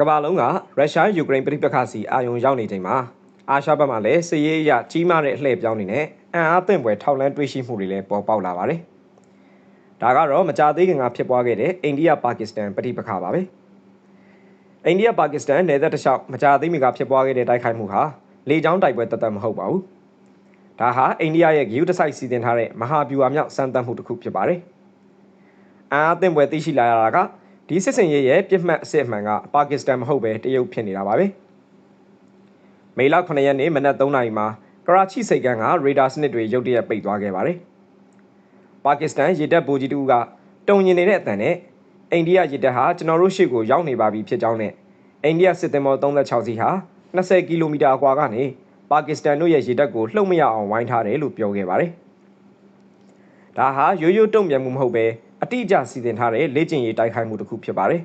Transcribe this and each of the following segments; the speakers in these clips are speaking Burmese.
ကမ္ဘာလုံးကရုရှားယူကရိန်းပြည်ပခါစီအာရုံရောက်နေချိန်မှာအာရှဘက်မှာလည်းစစ်ရေးအရကြီးမားတဲ့အလှည့်ပြောင်းနေနဲ့အံ့အားသင့်ပွဲထောက်လန်းတွေးရှိမှုတွေလည်းပေါ်ပေါက်လာပါတယ်။ဒါကတော့မကြသေးခင်ကဖြစ်ပွားခဲ့တဲ့အိန္ဒိယပါကစ္စတန်ပြည်ပခါပါပဲ။အိန္ဒိယပါကစ္စတန်နယ်စပ်တစ်လျှောက်မကြသေးမီကဖြစ်ပွားခဲ့တဲ့တိုက်ခိုက်မှုဟာလေကြောင်းတိုက်ပွဲတသက်မဟုတ်ပါဘူး။ဒါဟာအိန္ဒိယရဲ့ဂယူတစိုက်စီစဉ်ထားတဲ့မဟာဗျူဟာမြောက်စမ်းသပ်မှုတစ်ခုဖြစ်ပါတယ်။အံ့အားသင့်ပွဲသိရှိလာရတာက ဒီစစ်စင်ရေးရဲ့ပြစ်မှတ်အစစ်အမှန်ကပါကစ္စတန်မဟုတ်ပဲတရုတ်ဖြစ်နေတာပါပဲမေလ9ရက်နေ့မနက်3နာရီမှာကရာချိစိတ်ကမ်းကရေဒါစနစ်တွေရုတ်တရက်ပိတ်သွားခဲ့ပါတယ်ပါကစ္စတန်ရေတပ်ဗိုလ်ကြီးတူကတုံညင်နေတဲ့အတန်နဲ့အိန္ဒိယရေတပ်ဟာကျွန်တော်တို့ရှေ့ကိုရောက်နေပါပြီဖြစ်ကြောင်းနဲ့အိန္ဒိယစစ်သင်္ဘော36စီးဟာ20ကီလိုမီတာအကွာကနေပါကစ္စတန်တို့ရဲ့ရေတပ်ကိုလှုပ်မရအောင်ဝိုင်းထားတယ်လို့ပြောခဲ့ပါတယ်ဒါဟာရိုးရိုးတုံ့ပြန်မှုမဟုတ်ပဲ အတိအကျစီစဉ်ထားတဲ့လေ့ကျင့်ရေးတိုက်ခိုက်မှုတစ်ခုဖြစ်ပါတယ်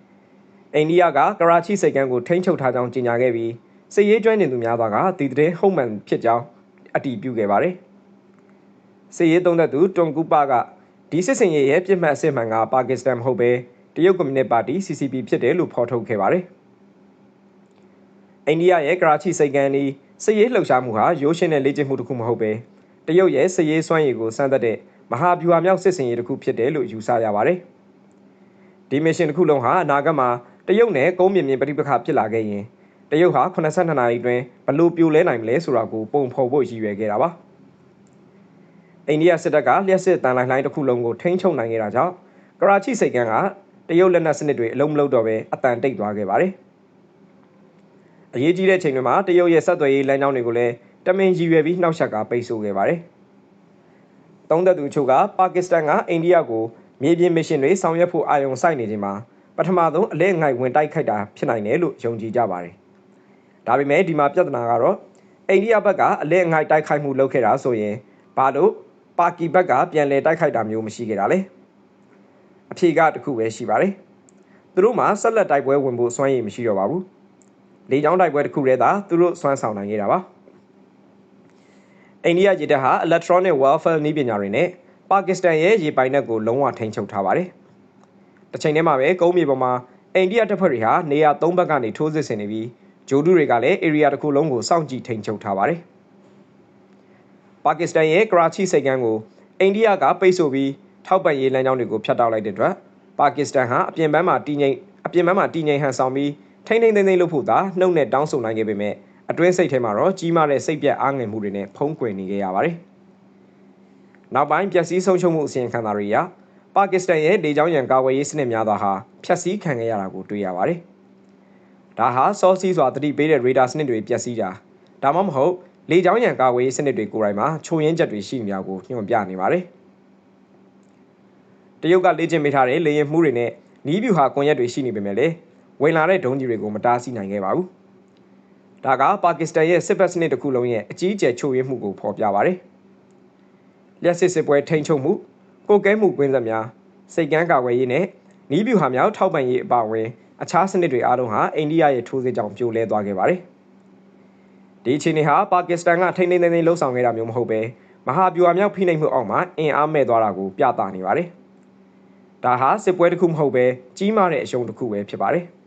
။အိန္ဒိယကကရာချိစိတ်ကမ်းကိုထိန်းချုပ်ထားကြောင်းကြေညာခဲ့ပြီးစစ်ရေးကျွမ်းကျင်သူများကဒီတဲ့ဟုတ်မှန်ဖြစ်ကြောင်းအတည်ပြုခဲ့ပါတယ်။စစ်ရေးသုံးသက်သူတွန်ကူပါကဒီစစ်စင်ရေးရဲ့ပြစ်မှတ်အစစ်မှန်ကပါကစ္စတန်မဟုတ်ပဲတရုတ်ကွန်မြူနစ်ပါတီ CCP ဖြစ်တယ်လို့ဖော်ထုတ်ခဲ့ပါတယ်။အိန္ဒိယရဲ့ကရာချိစိတ်ကမ်းဤစစ်ရေးလှုပ်ရှားမှုဟာရိုးရှင်းတဲ့လေ့ကျင့်မှုတစ်ခုမဟုတ်ပဲတရုတ်ရဲ့စစ်ရေးစွမ်းရည်ကိုစမ်းသပ်တဲ့ မဟာဗျူဟာမြောက်စစ်စင်ရေးတစ်ခုဖြစ်တယ်လို့ယူဆရပါတယ်။ဒီမစ်ရှင်တစ်ခုလုံးဟာအနာဂတ်မှာတရုတ်နဲ့ကုန်းမြင့်မြင့်ပြိပခဖြစ်လာခဲ့ရင်တရုတ်ဟာ82နာရီအတွင်းဘလို့ပြိုလဲနိုင်မလဲဆိုတာကိုပုံဖော်ဖို့ရည်ရွယ်ခဲ့တာပါ။အိန္ဒိယစစ်တပ်ကလျှက်စစ်တန်လိုင်းလိုင်းတစ်ခုလုံးကိုထိန်းချုပ်နိုင်ခဲ့တာကြောင့်ကရာချိစိတ်ကမ်းကတရုတ်လက်နက်စနစ်တွေအလုံးမလုံးတော့ပဲအတန်တိတ်သွားခဲ့ပါတယ်။အရေးကြီးတဲ့ချိန်တွေမှာတရုတ်ရဲ့ဆက်သွယ်ရေးလမ်းကြောင်းတွေကိုလည်းတမင်ရည်ရွယ်ပြီးနှောက်ယှက်ကပိတ်ဆို့ခဲ့ပါတယ်။ သုံးသက်သူချို့ကပါကစ္စတန်ကအိန္ဒိယကိုမြေပြင်မစ်ရှင်တွေဆောင်ရွက်ဖို့အာရုံစိုက်နေချိန်မှာပထမဆုံးအလဲငိုက်ဝင်တိုက်ခိုက်တာဖြစ်နိုင်တယ်လို့ယုံကြည်ကြပါတယ်။ဒါပေမဲ့ဒီမှာပြဿနာကတော့အိန္ဒိယဘက်ကအလဲငိုက်တိုက်ခိုက်မှုလုပ်ခဲ့တာဆိုရင်ဘာလို့ပါကီဘက်ကပြန်လည်တိုက်ခိုက်တာမျိုးမရှိခဲ့တာလဲ။အဖြေကတခုပဲရှိပါတယ်။သူတို့မှဆက်လက်တိုက်ပွဲဝင်ဖို့စွမ်းရည်မရှိတော့ပါဘူး။လေကြောင်းတိုက်ပွဲတစ်ခုတည်းသာသူတို့စွမ်းဆောင်နိုင်ခဲ့တာပါ။ အိန္ဒိယရေတပ်ဟာ electronic warfare နည်းပညာတွေနဲ့ပါကစ္စတန်ရဲ့ရေပိုင်နက်ကိုလုံးဝထိန်းချုပ်ထားပါတယ်။တစ်ချိန်တည်းမှာပဲကုန်းမြေပေါ်မှာအိန္ဒိယတပ်ဖွဲ့တွေဟာနေရာ၃ဘက်ကနေထိုးစစ်ဆင်နေပြီးဂျိုဒူတွေကလည်း area တစ်ခုလုံးကိုစောင့်ကြည့်ထိန်းချုပ်ထားပါတယ်။ပါကစ္စတန်ရဲ့ကရာချိစိတ်ကမ်းကိုအိန္ဒိယကပိတ်ဆို့ပြီးထောက်ပံ့ရေးလမ်းကြောင်းတွေကိုဖျက်တောက်လိုက်တဲ့အတွက်ပါကစ္စတန်ဟာအပြင်ဘက်မှာတည်ငြိမ်အပြင်ဘက်မှာတည်ငြိမ်ဟန်ဆောင်ပြီးထိန်းထိန်းသိမ်းသိမ်းလုပ်ဖို့သာနှုတ်နဲ့တောင်းဆိုနိုင်ခဲ့ပေမဲ့ အတွင်းစိတ်ထဲမှာတော့ကြီးမားတဲ့စိတ်ပြက်အားငယ်မှုတွေနဲ့ဖုံးကွယ်နေခဲ့ရပါတယ်။နောက်ပိုင်းပျက်စီးဆုံးရှုံးမှုအစီရင်ခံစာတွေအရပါကစ္စတန်ရဲ့ဒေကြောင်းရန်ကာဝယ်ရေးစနစ်များစွာဟာဖျက်ဆီးခံခဲ့ရတာကိုတွေ့ရပါတယ်။ဒါဟာစောစီးစွာတတိပေးတဲ့ရေဒါစနစ်တွေပျက်စီးတာဒါမှမဟုတ်လေကြောင်းရန်ကာဝယ်ရေးစနစ်တွေကိုယ်တိုင်မှာချိုရင်းချက်တွေရှိနေတာကိုညွှန်ပြနေပါတယ်။တရုတ်ကလေ့ကျင့်ပေးထားတဲ့လေရင်မှုတွေနဲ့နီးဗျူဟာကွန်ရက်တွေရှိနေပေမဲ့လည်းဝင်လာတဲ့ဒုံးကြီးတွေကိုမတားဆီးနိုင်ခဲ့ပါဘူး။ ဒါကပါကစ္စတန်ရဲ့စစ်ဘက်စနစ်တစ်ခုလုံးရဲ့အကြီးအကျယ်ချို့ယွင်းမှုကိုဖော်ပြပါတယ်။လျှက်စစ်စစ်ပွဲထိန်းချုပ်မှုကိုကဲမှုကွင်းဆက်များစိတ်ကန်းကာကွယ်ရေးနဲ့နီးဗျူဟာများထောက်ပံ့ရေးအပါအဝင်အခြားစနစ်တွေအားလုံးဟာအိန္ဒိယရဲ့ထိုးစစ်ကြောင့်ပြိုလဲသွားခဲ့ပါတယ်။ဒီအခြေအနေဟာပါကစ္စတန်ကထိန်းထိန်းသိမ်းသိမ်းလှုပ်ဆောင်ခဲ့တာမျိုးမဟုတ်ပဲမဟာဗျူဟာမြောက်ဖိနှိပ်မှုအောက်မှာအင်အားမဲ့သွားတာကိုပြသနေပါတယ်။ဒါဟာစစ်ပွဲတစ်ခုမဟုတ်ပဲကြီးမားတဲ့အရှုံးတစ်ခုပဲဖြစ်ပါတယ်။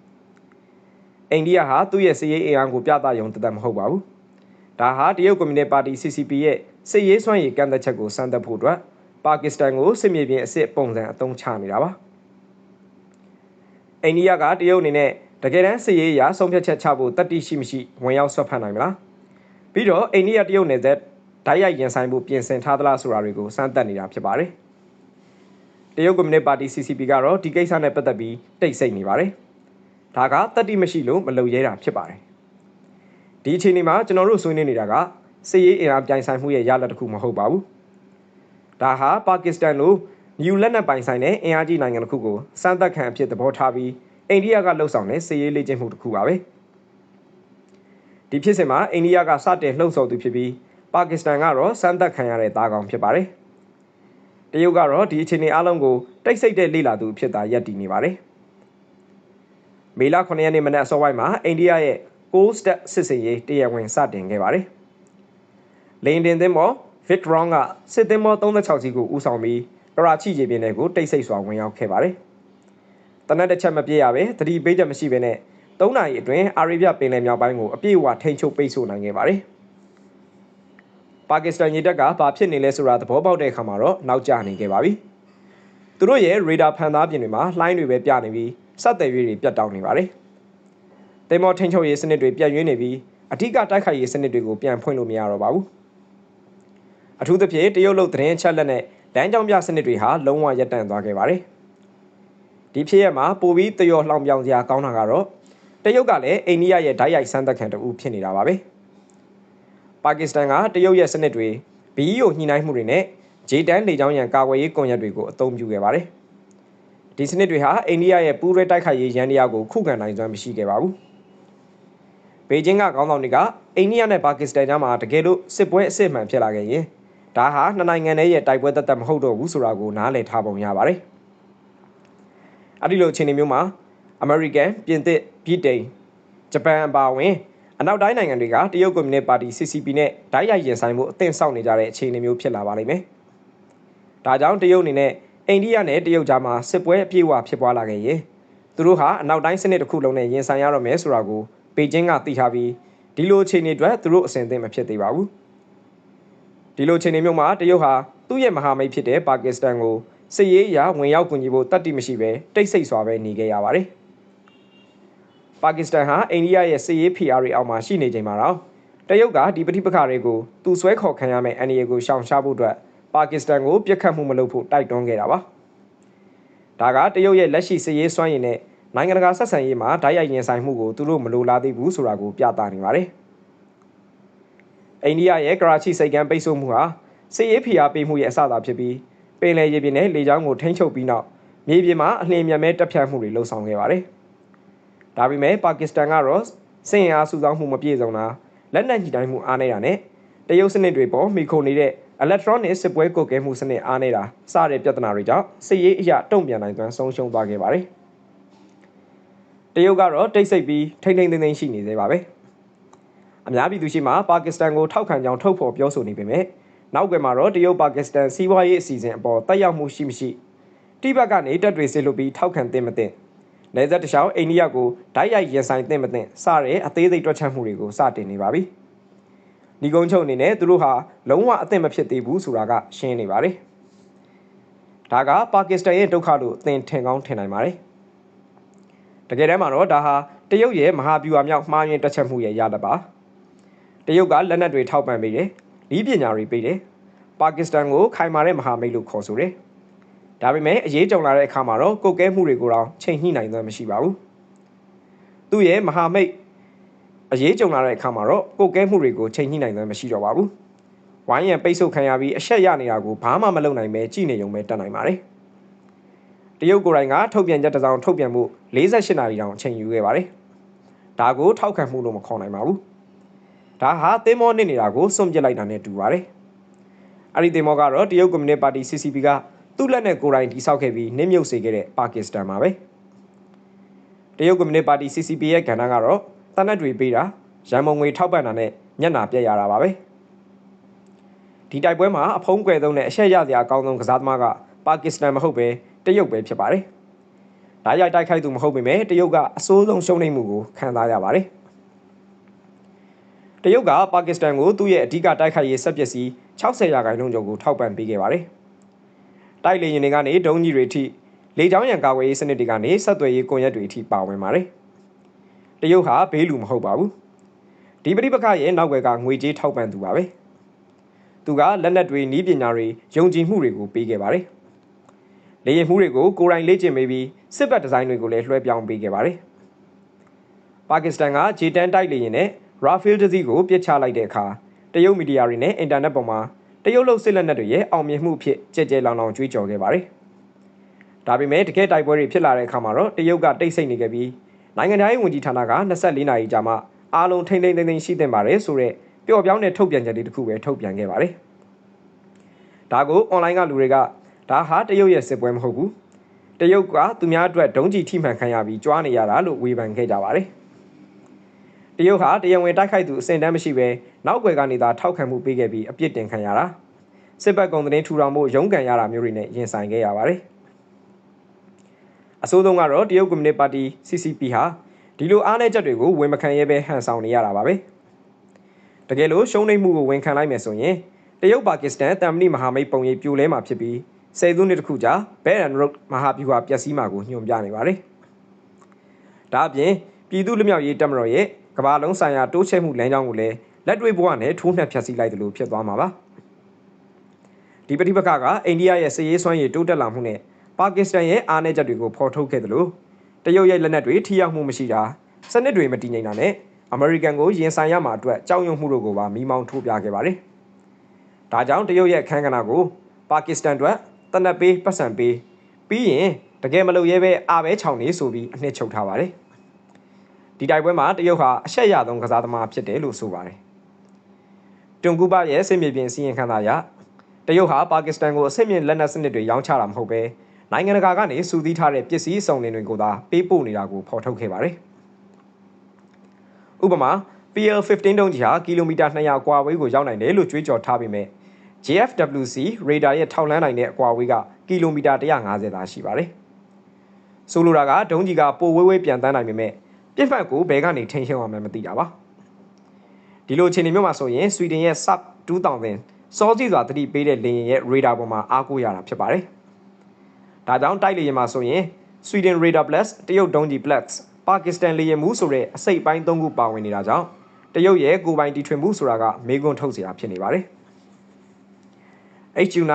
အိန္ဒိယဟာသူ့ရဲ့စစ်ရေးအင်အားကိုပြသရုံတသက်မဟုတ်ပါဘူး။ဒါဟာတရုတ်ကွန်မြူနစ်ပါတီ CCP ရဲ့စစ်ရေးစွမ်းရည်ကန့်သက်ချက်ကိုစမ်းသပ်ဖို့အတွက်ပါကစ္စတန်ကိုစစ်မြေပြင်အစ်စ်ပုံစံအသုံးချနေတာပါ။အိန္ဒိယကတရုတ်အနေနဲ့တကယ်တမ်းစစ်ရေးအရဆုံးဖြတ်ချက်ချဖို့တတိရှိမရှိဝင်ရောက်ဆွတ်ဖက်နိုင်မလား။ပြီးတော့အိန္ဒိယတရုတ်နယ်စပ်ဓာတ်ရိုက်ရင်ဆိုင်မှုပြင်ဆင်ထားသလားဆိုတာတွေကိုစမ်းသပ်နေတာဖြစ်ပါတယ်။တရုတ်ကွန်မြူနစ်ပါတီ CCP ကတော့ဒီကိစ္စနဲ့ပတ်သက်ပြီးတိတ်ဆိတ်နေပါတယ်။ ဒါကတတိမရှိလို့မလုံရဲတာဖြစ်ပါတယ်ဒီအချိန်ဒီမှာကျွန်တော်တို့ဆွေးနွေးနေတာကစစ်ရေးအင်အားပြိုင်ဆိုင်မှုရဲ့ရလဒ်တစ်ခုမဟုတ်ပါဘူးဒါဟာပါကစ္စတန်လိုနျူလက်နက်ပိုင်ဆိုင်တဲ့အင်အားကြီးနိုင်ငံတစ်ခုကိုစမ်းသပ်ခံအဖြစ်သဘောထားပြီးအိန္ဒိယကလှုပ်ဆောင်တဲ့စစ်ရေးလေ့ကျင့်မှုတစ်ခုပါပဲဒီဖြစ်စဉ်မှာအိန္ဒိယကစတင်လှုပ်ဆော်သူဖြစ်ပြီးပါကစ္စတန်ကတော့စမ်းသပ်ခံရတဲ့သားကောင်ဖြစ်ပါတယ်တရုတ်ကတော့ဒီအခြေအနေအလုံးကိုတိတ်ဆိတ်တဲ့လေ့လာသူဖြစ်တာယက်တည်နေပါတယ်။ မေလ9ရက်နေ့မနက်အစောပိုင်းမှာအိန္ဒိယရဲ့6 step စစ်စင်ရေးတရားဝင်စတင်ခဲ့ပါတယ်။လိန်တင်သင်းပေါ် Victron ကစစ်သင်းပေါ်36စီးကိုဦးဆောင်ပြီးကရာချိရေပြင်နယ်ကိုတိတ်ဆိတ်စွာဝင်ရောက်ခဲ့ပါတယ်တနက်တစ်ချက်မပြေရပဲသတိပေးချက်မရှိဘဲနဲ့၃နာရီအတွင်းအာရေဗျပင်လယ်မြောက်ပိုင်းကိုအပြည့်အဝထိန်းချုပ်ပိတ်ဆို့နိုင်ခဲ့ပါတယ်။ပါကစ္စတန်ရေတပ်ကဘာဖြစ်နေလဲဆိုတာသဘောပေါက်တဲ့အခါမှာတော့နောက်ကျနေခဲ့ပါပြီ။သူတို့ရဲ့ရေဒါဖန်သားပြင်တွေမှာလှိုင်းတွေပဲပြနေပြီး စက်တယ်ရွေးတွေပြတ်တောက်နေပါတယ်။တေမောထိန်းချုပ်ရေးစနစ်တွေပြတ်ရွေးနေပြီးအထူးတိုက်ခိုက်ရေးစနစ်တွေကိုပြန်ဖွင့်လို့မရတော့ပါဘူး။အထူးသဖြင့်တရုတ်လုတ်သတင်းချက်လက်နဲ့လမ်းကြောင်းပြစနစ်တွေဟာလုံးဝရပ်တန့်သွားခဲ့ပါတယ်။ဒီဖြစ်ရပ်မှာပိုပြီးတရော်လှောင်ပြောင်စရာကောင်းတာကတော့တရုတ်ကလည်းအိန္ဒိယရဲ့ဓာတ်ရိုက်စမ်းသပ်ခံတအူဖြစ်နေတာပါပဲ။ပါကစ္စတန်ကတရုတ်ရဲ့စနစ်တွေဘီယိုညှိနှိုင်းမှုတွေနဲ့ဂျေတန်လေကြောင်းရန်ကာကွယ်ရေးကွန်ရက်တွေကိုအသုံးပြုခဲ့ပါတယ်။ ဒီစနစ်တွေဟာအိန္ဒိယရဲ့ပူးရဲတိုက်ခိုက်ရေးရန်တရားကိုခုခံနိုင်စွမ်းမရှိခဲ့ပါဘူး။ဘေကျင်းကခေါင်းဆောင်တွေကအိန္ဒိယနဲ့ပါကစ္စတန်ကြားမှာတကယ်လို့စစ်ပွဲအစ်စ်မှန်ဖြစ်လာခဲ့ရင်ဒါဟာနှစ်နိုင်ငံရဲ့တိုက်ပွဲသက်သက်မဟုတ်တော့ဘူးဆိုတာကိုနားလည်ထားပုံရပါတယ်။အဲဒီလိုအခြေအနေမျိုးမှာအမေရိကန်ပြင်သစ်ဗြိတိန်ဂျပန်အပါအဝင်အနောက်တိုင်းနိုင်ငံတွေကတရုတ်ကွန်မြူနစ်ပါတီ CCP နဲ့ဓာတ်ရိုက်ရင်ဆိုင်မှုအသင့်ဆောက်နေကြတဲ့အခြေအနေမျိုးဖြစ်လာပါလိမ့်မယ်။ဒါကြောင့်တရုတ်အနေနဲ့ အိန္ဒိယနဲ့တရုတ်ကြားမှာစစ်ပွဲအပြည့်အဝဖြစ်ပွားလာခဲ့ရင်သူတို့ဟာအနောက်တိုင်းစနစ်တစ်ခုလုံးနဲ့ရင်ဆိုင်ရတော့မယ်ဆိုတာကိုပေကျင်းကသိထားပြီးဒီလိုအခြေအနေအတွက်သူတို့အဆင်သင့်မဖြစ်သေးပါဘူး။ဒီလိုအခြေအနေမျိုးမှာတရုတ်ဟာသူ့ရဲ့မဟာမိတ်ဖြစ်တဲ့ပါကစ္စတန်ကိုစစ်ရေးအရဝင်ရောက်ကူညီဖို့တတ်တိမရှိဘဲတိတ်ဆိတ်စွာပဲနေခဲ့ရပါတယ်။ပါကစ္စတန်ဟာအိန္ဒိယရဲ့စစ်ရေးဖိအားတွေအောက်မှာရှိနေချိန်မှာတော့တရုတ်ကဒီပဋိပက္ခတွေကိုသူ့ဆွဲခေါ်ခံရမယ့်အန္တရာယ်ကိုရှောင်ရှားဖို့အတွက် ပါကစ္စတန်ကိုပြစ်ခတ်မှုမလုပ်ဖို့တိုက်တွန်းခဲ့တာပါဒါကတရုတ်ရဲ့လက်ရှိစစ်ရေးစွမ်းရည်နဲ့နိုင်ငံတကာဆက်ဆံရေးမှာဓာတ်ရိုက်ရင်ဆိုင်မှုကိုသူတို့မလိုလားသေးဘူးဆိုတာကိုပြသနေပါတယ်အိန္ဒိယရဲ့ကရာချိစိတ်ကမ်းပိတ်ဆို့မှုဟာစစ်ရေးဖိအားပေးမှုရဲ့အစအသာဖြစ်ပြီးပင်လယ်ရေပြင်နဲ့လေကြောင်းကိုထိန်းချုပ်ပြီးနောက်မြေပြင်မှာအလင်းမြန်မဲ့တပ်ဖြတ်မှုတွေလှုံ့ဆော်ခဲ့ပါတယ်။ဒါပေမဲ့ပါကစ္စတန်ကတော့စင်အားစုဆောင်းမှုမပြည့်စုံတာလက်နက်ညှိနှိုင်းမှုအားနေတာနဲ့တရုတ်စနစ်တွေပေါ်မိခိုနေတဲ့ electronic စစ်ပွဲကုတ်ကဲမှုစနစ်အားနေတာစတဲ့ပြဿနာတွေကြောင့်စစ်ရေးအရာတုံ့ပြန်နိုင်သွမ်းဆုံးရှုံးသွားခဲ့ပါတယ်။တရုတ်ကတော့တိတ်ဆိတ်ပြီးထိမ့်ထိမ့်သိမ့်သိမ့်ရှိနေသေးပါပဲ။အများပြည်သူရှိမှပါကစ္စတန်ကိုထောက်ခံကြောင်းထုတ်ဖော်ပြောဆိုနေပေမဲ့နောက်ွယ်မှာတော့တရုတ်ပါကစ္စတန်စီးပွားရေးအစီအစဉ်အပေါ်တက်ရောက်မှုရှိမရှိတိဘက်ကနေတပ်တွေဆစ်လွတ်ပြီးထောက်ခံသင့်မသင့်နယ်စပ်တခြားအိန္ဒိယကိုဓာတ်ရိုက်ရင်ဆိုင်သင့်မသင့်စတဲ့အသေးစိတ်တွက်ချက်မှုတွေကိုစတင်နေပါပြီ။ ညီကုန်းချုပ်အနေနဲ့သူတို့ဟာလုံးဝအသင့်မဖြစ်သေးဘူးဆိုတာကရှင်းနေပါတယ်။ဒါကပါကစ္စတန်ရဲ့ဒုက္ခလို့အသင်ထင်ကောင်းထင်နိုင်ပါတယ်။တကယ်တမ်းမှာတော့ဒါဟာတရုတ်ရဲ့မဟာဗျူဟာမြောက်မှားယွင်းတက်ချက်မှုရဲ့ရလဒ်ပါ။တရုတ်ကလက်နက်တွေထောက်ပံ့ပေးတယ်။ဤပညာတွေပေးတယ်။ပါကစ္စတန်ကိုခိုင်မာတဲ့မဟာမိတ်လို့ခေါ်ဆိုတယ်။ဒါပေမဲ့အရေးကြုံလာတဲ့အခါမှာတော့ကုတ်ကဲမှုတွေကိုတော့ချိန်ညှိနိုင်သွမ်းမရှိပါဘူးသူ့ရဲ့မဟာမိတ် အရေးကြုံလာတဲ့အခါမှာတော့ကုတ်ကဲမှုတွေကိုချိန်ညှိနိုင်သွမ်းမရှိတော့ပါဘူးဝိုင်းရံပိတ်ဆို့ခံရပြီးအဆက်ရနေတာကိုဘာမှမလုပ်နိုင်ပဲကြည်နေုံပဲတတ်နိုင်ပါတယ်တရုတ်ကိုယ်တိုင်ကထုတ်ပြန်ချက်တစ်စောင်ထုတ်ပြန်မှု48နာရီတောင်အချိန်ယူခဲ့ပါတယ်ဒါကိုထောက်ခံမှုလို့မခေါ်နိုင်ပါဘူးဒါဟာသင်းမောနစ်နေတာကိုစွန့်ပစ်လိုက်တာနဲ့တူပါတယ်အဲ့ဒီသင်းမောကတော့တရုတ်ကွန်မြူနစ်ပါတီ CCP ကသူ့လက်နဲ့ကိုယ်တိုင်တိစောက်ခဲ့ပြီးနစ်မြုပ်စေခဲ့တဲ့ပါကစ္စတန်ပါပဲတရုတ်ကွန်မြူနစ်ပါတီ CCP ရဲ့ကဏ္ဍကတော့ တနက်တွေပေးတာရန်မုံငွေထောက်ပံ့တာနဲ့ညက်နာပြက်ရတာပါပဲဒီတိုက်ပွဲမှာအဖုံးကွယ်သုံးတဲ့အရှက်ရစရာအကောင်းဆုံးကစားသမားကပါကစ္စတန်မဟုတ်ပဲတရုတ်ပဲဖြစ်ပါတယ်ဒါရိုက်တိုက်ခိုက်သူမဟုတ်ပေမဲ့တရုတ်ကအဆိုးဆုံးရှုံးနိမ့်မှုကိုခံစားရပါတယ်တရုတ်ကပါကစ္စတန်ကိုသူ့ရဲ့အဓိကတိုက်ခိုက်ရေးစက်ပစ္စည်း60ရာခိုင်နှုန်းကျော်ကိုထောက်ပံ့ပေးခဲ့ပါတယ်။တိုက်လေယာဉ်တွေကနေဒုံးကြီးတွေထိလေကြောင်းရန်ကာကွယ်ရေးစနစ်တွေကနေဆက်သွယ်ရေးကွန်ရက်တွေထိပါဝင်ပါတယ်။ တရုတ်ဟာဘေးလူမဟုတ်ပါဘူး။ဒီပဋိပက္ခရဲ့နောက်ွယ်ကငွေကြေးထောက်ပံ့သူပါပဲ။သူကလက်နက်တွေနီးပညာတွေယုံကြည်မှုတွေကိုပေးခဲ့ပါတယ်။လေယာဉ်မှုတွေကိုကိုယ်တိုင်လေ့ကျင့်ပေးပြီးစစ်ဘက်ဒီဇိုင်းတွေကိုလည်းလွှဲပြောင်းပေးခဲ့ပါတယ်။ပါကစ္စတန်ကဂျေတန်တိုက်လေယာဉ်နဲ့ရာဖီးတစီးကိုပြစ်ချလိုက်တဲ့အခါတရုတ်မီဒီယာတွေနဲ့အင်တာနက်ပေါ်မှာတရုတ်လုစစ်လက်နက်တွေရဲ့အောင်မြင်မှုဖြစ်ကြဲကြဲလောင်လောင်ကြွေးကြော်ခဲ့ပါတယ်။ဒါပေမဲ့တကယ်တိုက်ပွဲတွေဖြစ်လာတဲ့အခါမှာတော့တရုတ်ကတိတ်ဆိတ်နေခဲ့ပြီး နိုင်ငံသားရေးဝန်ကြီးဌာနက24နာရီကြာမှအားလုံးထိမ့်ထိမ့်သိမ့်သိမ့်ရှိသင့်ပါတယ်ဆိုတော့ပျော့ပြောင်းတဲ့ထုတ်ပြန်ချက်လေးတစ်ခုပဲထုတ်ပြန်ခဲ့ပါတယ်။ဒါကိုအွန်လိုင်းကလူတွေကဒါဟာတရုတ်ရဲ့စစ်ပွဲမဟုတ်ဘူး။တရုတ်ကသူများအတွက်ဒုံးကျည်ထိမှန်ခံရပြီးကြွားနေရတာလို့ဝေဖန်ခဲ့ကြပါတယ်။တရုတ်ဟာတရားဝင်တိုက်ခိုက်သူအစင်တန်းမရှိဘဲနောက်ွယ်ကနေသာထောက်ခံမှုပေးခဲ့ပြီးအပြစ်တင်ခံရတာစစ်ဘက်ကုံသတင်းထူထောင်မှုရုန်းကန်ရတာမျိုးတွေနဲ့ရင်ဆိုင်ခဲ့ရပါတယ် အစိုးဆုံးကတော့တရုတ်ကွန်မြူနစ်ပါတီ CCP ဟာဒီလိုအားနည်းချက်တွေကိုဝန်မခံရဲပဲဟန်ဆောင်နေရတာပါပဲတကယ်လို့ရှုံးနိမ့်မှုကိုဝန်ခံလိုက်မယ်ဆိုရင်တရုတ်ပါကစ္စတန်တမ်မဏိမဟာမိတ်ပုံရိပ်ပြိုလဲမှာဖြစ်ပြီးဆယ်စုနှစ်တခုကြာ Belt and Road မဟာဗျူဟာပျက်စီးမှာကိုညွှန်ပြနေပါတယ်ဒါအပြင်ပြည်သူ့လူမျိုးရေးတပ်မတော်ရဲ့ကမ္ဘာလုံးဆိုင်ရာတိုးချဲ့မှုလမ်းကြောင်းကိုလည်းလက်တွေ့ဘဝနဲ့ထိုးနှက်ဖျက်ဆီးလိုက်တယ်လို့ဖြစ်သွားမှာပါဒီပဋိပက္ခကအိန္ဒိယရဲ့စစ်ရေးစွမ်းရည်တိုးတက်လာမှုနဲ့ ပါကစ္စတန်ရဲ့အားနည်းချက်တွေကိုဖော်ထုတ်ခဲ့တယ်လို့တရုတ်ရဲ့လက်နက်တွေထိရောက်မှုမရှိတာစနစ်တွေမတည်ငြိမ်တာနဲ့အမေရိကန်ကိုရင်ဆိုင်ရမှာအတွက်ကြောက်ရွံ့မှုတို့ကိုပါမိမောင်းထိုးပြခဲ့ပါတယ်။ဒါကြောင့်တရုတ်ရဲ့အခန်းကဏ္ဍကိုပါကစ္စတန်အတွက်တနက်ပေးပတ်စံပေးပြီးရင်တကယ်မလုပ်ရဲပဲအားပဲခြောင်နေဆိုပြီးအနှစ်ချုပ်ထားပါတယ်။ဒီတိုက်ပွဲမှာတရုတ်ဟာအဆက်ရဆုံးကစားသမားဖြစ်တယ်လို့ဆိုပါတယ်။တွန်ကူပါရဲ့စစ်မြေပြင်စီရင်ခံတာရတရုတ်ဟာပါကစ္စတန်ကိုအစစ်မြင့်လက်နက်စနစ်တွေရောင်းချတာမဟုတ်ပဲ နိုင်ငံတကာကနေစူးစီးထားတဲ့ပစ္စည်းအစုံတွေကိုသာပေးပို့နေတာကိုဖော်ထုတ်ခဲ့ပါတယ်။ဥပမာ PL15 တုံးကြီးဟာကီလိုမီတာ200ကွာဝေးကိုရောက်နိုင်တယ်လို့ကြွေးကြော်ထားပေမဲ့ JFWC ရေဒါရဲ့ထောက်လန်းနိုင်တဲ့အကွာဝေးကကီလိုမီတာ150သာရှိပါတယ်။ဆိုလိုတာကဒုံးကြီးကပိုဝေးဝေးပြန်တန်းနိုင်ပေမဲ့ပြစ်ဖက်ကိုဘဲကနေထိန်ရှင်းအောင်မသိတာပါ။ဒီလိုအခြေအနေမျိုးမှာဆိုရင်ဆွီဒင်ရဲ့ Sub 2000စောစီစွာတတိပေးတဲ့လေယာဉ်ရဲ့ရေဒါပေါ်မှာအားကိုးရတာဖြစ်ပါတယ်။ ဒါကြောင့်တိုက်လေယာဉ်မှာဆိုရင် Sweden Radar Plus တရုတ်ဒုံးကြီး Plex ပါကစ္စတန်လေယာဉ်မှုဆိုတဲ့အစိပ်ပိုင်းသုံးခုပါဝင်နေတာကြောင့်တရုတ်ရဲ့ကိုပိုင်တီထွင်မှုဆိုတာကမေကွန်းထုတ်စရာဖြစ်နေပါတယ်။ HU9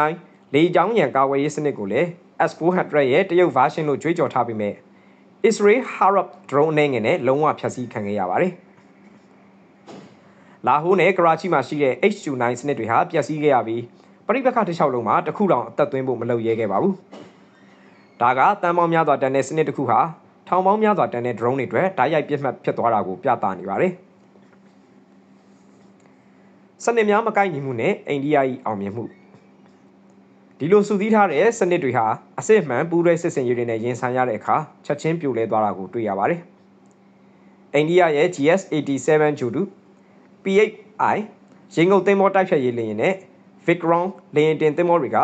လေကြောင်းရန်ကာဝေးရေးစနစ်ကိုလည်း S400 ရဲ့တရုတ် version လို့ကြွေးကြော်ထားပေမဲ့ Israel Harab drone နဲ့ငယ်နဲ့လုံးဝဖျက်ဆီးခံခဲ့ရပါတယ်။လာဟိုနဲ့ကရာချီမှာရှိတဲ့ HU9 စနစ်တွေဟာပျက်စီးခဲ့ရပြီးပြိပက္ခတစ်လျှောက်လုံးမှာတခုတောင်အသက်သွင်းဖို့မလုပ်ရဲခဲ့ပါဘူး။ ဒါကတန်ပေါင်းများစွာတန်တဲ့စနစ်တစ်ခုဟာထောင်ပေါင်းများစွာတန်တဲ့ drone တွေအတွက်ဓာတ်ရိုက်ပြစ်မှတ်ဖြစ်သွားတာကိုပြသနေပါတယ်။စနစ်များမကိုက်ညီမှုနဲ့အိန္ဒိယ၏အောင်မြင်မှုဒီလိုစုစည်းထားတဲ့စနစ်တွေဟာအစစ်မှန်ပူးရဲစစ်စင်ရေးတွေနဲ့ရင်ဆိုင်ရတဲ့အခါချက်ချင်းပြိုလဲသွားတာကိုတွေ့ရပါတယ်။အိန္ဒိယရဲ့ GS87 Judo P8i ရေငုပ်သင်းမောတိုက်ဖြတ်ရေးလေယာဉ်နဲ့ Vikram လေယာဉ်တင်သင်းမောတွေက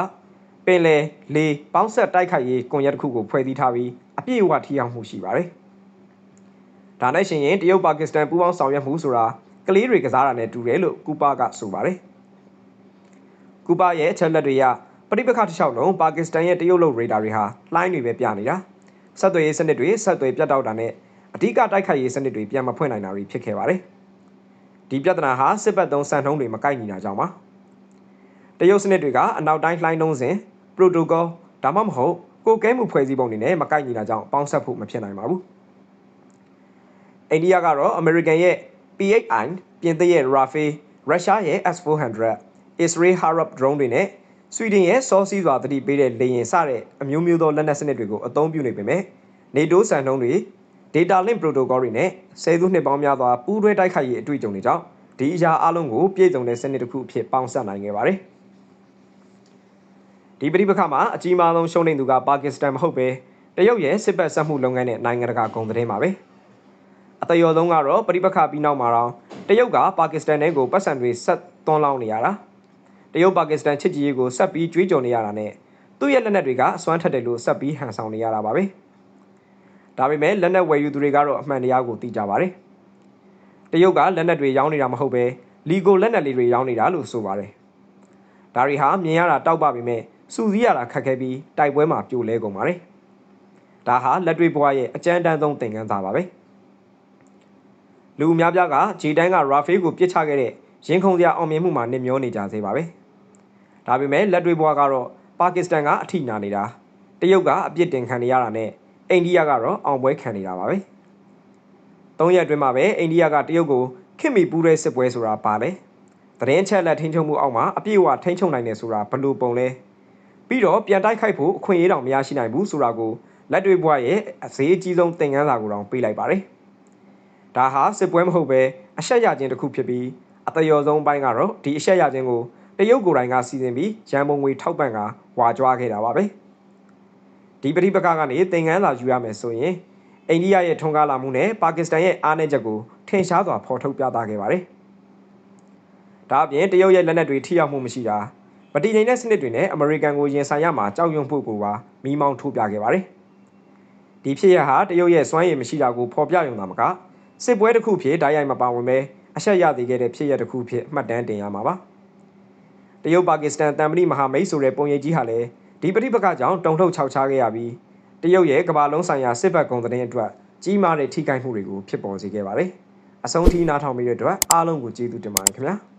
ပင်လယ်လေပေါင်းဆက်တိုက်ခိုက်ရေးကွန်ရက်တစ်ခုကိုဖွဲ့စည်းထားပြီးအပြည့်အဝထိရောက်မှုရှိပါတယ်။ဒါနဲ့ရှင်ရင်တရုတ်ပါကစ္စတန်ပူးပေါင်းဆောင်ရွက်မှုဆိုတာကလေးတွေကစားတာနဲ့တူတယ်လို့ကူပါကဆိုပါတယ်။ကူပါရဲ့အချက်လက်တွေရပဋိပက္ခတစ်လျှောက်လုံးပါကစ္စတန်ရဲ့တရုတ်လုပ်ရေဒါတွေဟာလှိုင်းတွေပဲပြနေတာ။ဆက်သွယ်ရေးစနစ်တွေဆက်သွယ်ပြတ်တောက်တာနဲ့အဓိကတိုက်ခိုက်ရေးစနစ်တွေပြန်မဖွင့်နိုင်တာတွေဖြစ်ခဲ့ပါတယ်။ဒီပြဿနာဟာစစ်ပတ်သုံးစံနှုန်းတွေမကိုက်ညီတာကြောင့်ပါ။တရုတ်စနစ်တွေကအနောက်တိုင်းလှိုင်းနှုံးစဉ် protocol ဒါမှမဟုတ်ကိုကဲမှုဖွဲ့စည်းပုံတွေနဲ့မကိုက်ညီတာကြောင့်ပေါင်းဆက်ဖို့မဖြစ်နိုင်ပါဘူး။အိန္ဒိယကတော့အမေရိကန်ရဲ့ P8i ပြင်သစ်ရဲ့ Rafale ရုရှားရဲ့ S400 Israel Harab drone တွေနဲ့ဆွီဒင်ရဲ့စောစီးစွာတတိပေးတဲ့လေယာဉ်စတဲ့အမျိုးမျိုးသောလက်နက်စနစ်တွေကိုအသုံးပြုနေပေမဲ့ NATO စံနှုန်းတွေ data link protocol တွေနဲ့ဆယ်စုနှစ်ပေါင်းများစွာပူးတွဲတိုက်ခိုက်ရေးအတွေ့အကြုံတွေကြောင့်ဒီအရာအလုံးကိုပြည့်စုံတဲ့စနစ်တစ်ခုအဖြစ်ပေါင်းစပ်နိုင်ခဲ့ပါတယ်။ ဒီပဋိပက္ခမှာအကြီးမားဆုံးရှုံးနေသူကပါကစ္စတန်မဟုတ်ပဲတရုတ်ရဲ့စစ်ပတ်ဆက်မှုလုပ်ငန်းနဲ့နိုင်ငံတကာဂုဏ်သတင်းပါပဲအတရော်ဆုံးကတော့ပဋိပက္ခပြီးနောက်မှာတော့တရုတ်ကပါကစ္စတန်တွေကိုပတ်စံတွေဆက်သွန်းလောင်းနေရတာတရုတ်ပါကစ္စတန်ချစ်ကြည်ရေးကိုဆက်ပြီးကြွေးကြော်နေရတာနဲ့သူ့ရဲ့လက်နက်တွေကအစွမ်းထက်တယ်လို့ဆက်ပြီးဟန်ဆောင်နေရတာပါပဲဒါပေမဲ့လက်နက်ဝယ်ယူသူတွေကတော့အမှန်တရားကိုသိကြပါတယ်တရုတ်ကလက်နက်တွေရောင်းနေတာမဟုတ်ပဲလီကိုလက်နက်လေးတွေရောင်းနေတာလို့ဆိုပါတယ်ဒါတွေဟာမြင်ရတာတောက်ပပေမဲ့ စူစည်းရတာခက်ခဲပြီးတိုက်ပွဲမှာပြိုလဲကုန်ပါတယ်။ဒါဟာလက်တွေ့ဘဝရဲ့အကြမ်းတမ်းဆုံးသင်ခန်းစာပါပဲ။လူအများပြားကဂျေတန်းကရာဖေးကိုပြစ်ချခဲ့တဲ့ရင်ခုန်စရာအောင်မြင်မှုမှာနစ်မျောနေကြသေးပါပဲ။ဒါပေမဲ့လက်တွေ့ဘဝကတော့ပါကစ္စတန်ကအထိနာနေတာတရုတ်ကအပြစ်တင်ခံနေရတာနဲ့အိန္ဒိယကတော့အောင်ပွဲခံနေတာပါပဲ။သုံးရက်အတွင်းမှာပဲအိန္ဒိယကတရုတ်ကိုခင်မီပူးတဲ့စစ်ပွဲဆိုတာပါလေ။တရင်ချက်လက်ထိန်းချုပ်မှုအောက်မှာအပြည့်အဝထိန်းချုပ်နိုင်တယ်ဆိုတာဘလို့ပုံလဲ။ ပြီးတော့ပြန်တိုက်ခိုက်ဖို့အခွင့်အရေးတောင်မရရှိနိုင်ဘူးဆိုတာကိုလက်တွေ့ဘဝရဲ့အဈေးအကြီးဆုံးသင်ခန်းစာကိုတောင်ပေးလိုက်ပါတယ်။ဒါဟာစစ်ပွဲမဟုတ်ပဲအဆက်ရခြင်းတစ်ခုဖြစ်ပြီးအတရော်ဆုံးပိုင်းကတော့ဒီအဆက်ရခြင်းကိုတရုတ်ကိုယ်တိုင်ကစီစဉ်ပြီးရန်ပုံငွေထောက်ပံ့ကဝါကြွားခဲ့တာပါပဲ။ဒီပဋိပက္ခကနေသင်ခန်းစာယူရမယ်ဆိုရင်အိန္ဒိယရဲ့ထွန်းကားလာမှုနဲ့ပါကစ္စတန်ရဲ့အားနည်းချက်ကိုထင်ရှားစွာဖော်ထုတ်ပြသခဲ့ပါတယ်။ဒါအပြင်တရုတ်ရဲ့လက်နက်တွေထိရောက်မှုမရှိတာ မတည်ငြိမ်တဲ့စနစ်တွေနဲ့အမေရိကန်ကိုရင်ဆိုင်ရမှာကြောက်ရွံ့ဖို့ကိုပါမိမောင်းထိုးပြခဲ့ပါတယ်။ဒီဖြစ်ရဟာတရုတ်ရဲ့စွမ်းရည်မရှိတာကိုဖော်ပြရုံသာမကစစ်ပွဲတစ်ခုဖြစ်တိုက်ရိုက်မပါဝင်ပဲအဆက်ရသေးခဲ့တဲ့ဖြစ်ရတစ်ခုဖြစ်မှတ်တမ်းတင်ရမှာပါတရုတ်ပါကစ္စတန်တမ်မဏိမဟာမိတ်ဆိုတဲ့ပုံရိပ်ကြီးဟာလည်းဒီပဋိပက္ခကြောင့်တုံ့ထုတ်ခြောက်ခြားခဲ့ရပြီးတရုတ်ရဲ့ကမ္ဘာလုံးဆိုင်ရာစစ်ဘက်ကုံတဲ့အတွက်ကြီးမားတဲ့ထိခိုက်မှုတွေကိုဖြစ်ပေါ်စေခဲ့ပါတယ်အဆုံးထိနားထောင်ပြီးတဲ့အတွက်အားလုံးကိုကျေးဇူးတင်ပါတယ်ခင်ဗျာ